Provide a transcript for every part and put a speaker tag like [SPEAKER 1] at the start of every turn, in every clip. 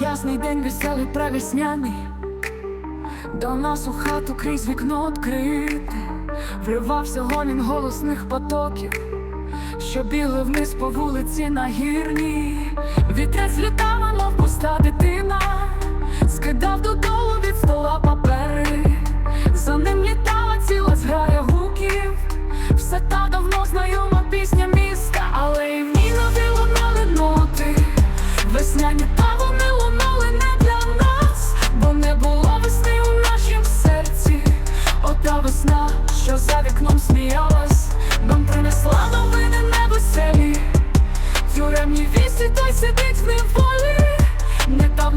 [SPEAKER 1] Ясний день веселий правісняний, До нас у хату крізь вікно відкрите. Вривався гомін голосних потоків, що бігли вниз по вулиці на гірні. Вітрець літав, мов пуста дитина,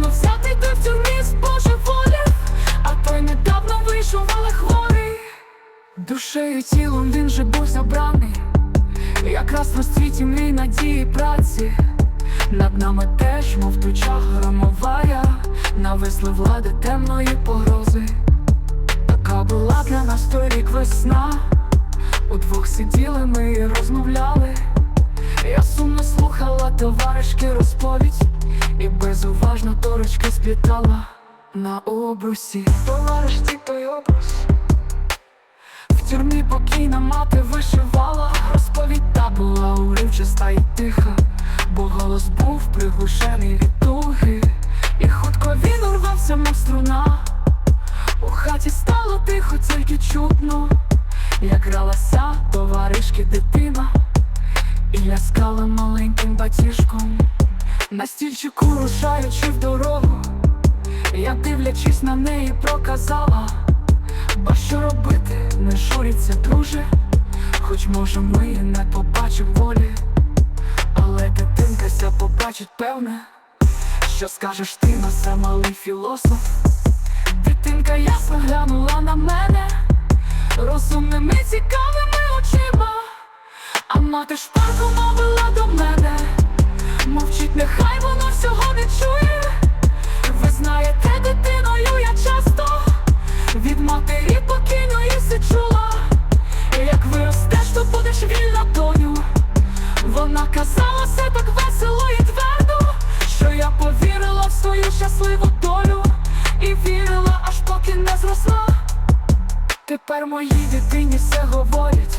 [SPEAKER 1] Недавно взятий той в тюрмі з божеволів, а той недавно вийшов, але хворий. Душею тілом він же був забраний, якраз в розцвіті мрій надії праці. Над нами теж, мов туча громовая, нависли влади темної погрози. Така була для нас той рік весна. Удвох сиділи ми і розмовляли. Я сумно слухала товаришки розповідь, безуважно торочки сплітала на обрусі. Товариш ті той обрус. В тюрмі покійна мати вишивала, розповідь та була уривчаста і тиха, бо голос був приглушений від туги, і хутко він урвався, мов струна. У хаті стало тихо, тільки чутно, як гралася товаришки дитина, і ляскала маленьким батіжком, на стільчику рушаючи в дорогу, я дивлячись на неї, проказала. Ба що робити, не журіться, друже, хоч може ми не побачим волі, але дитинка ся побачить певне, що скажеш ти на це малий філософ. Дитинка ясно глянула на мене розумними цікавими очима, а мати шпарко мовила до мене, мовчить, нехай воно всього не чує. Ви знаєте, дитиною я часто від матері покійної си чула. Як виростеш, то будеш вільна доню. Вона казала все так весело і твердо, що я повірила в свою щасливу долю і вірила, аж поки не зросла. Тепер моїй дитині все говорять.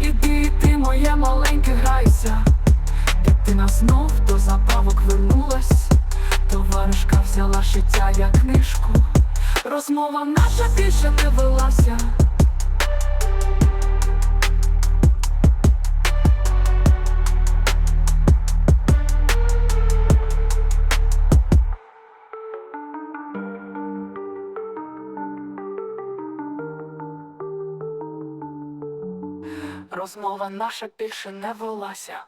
[SPEAKER 1] Іди, іди, моє маленьке, грайся. Дитина знов до забавок вернулась. Товаришка взяла життя як книжку. Розмова наша більше не велася. Розмова наша більше не велася.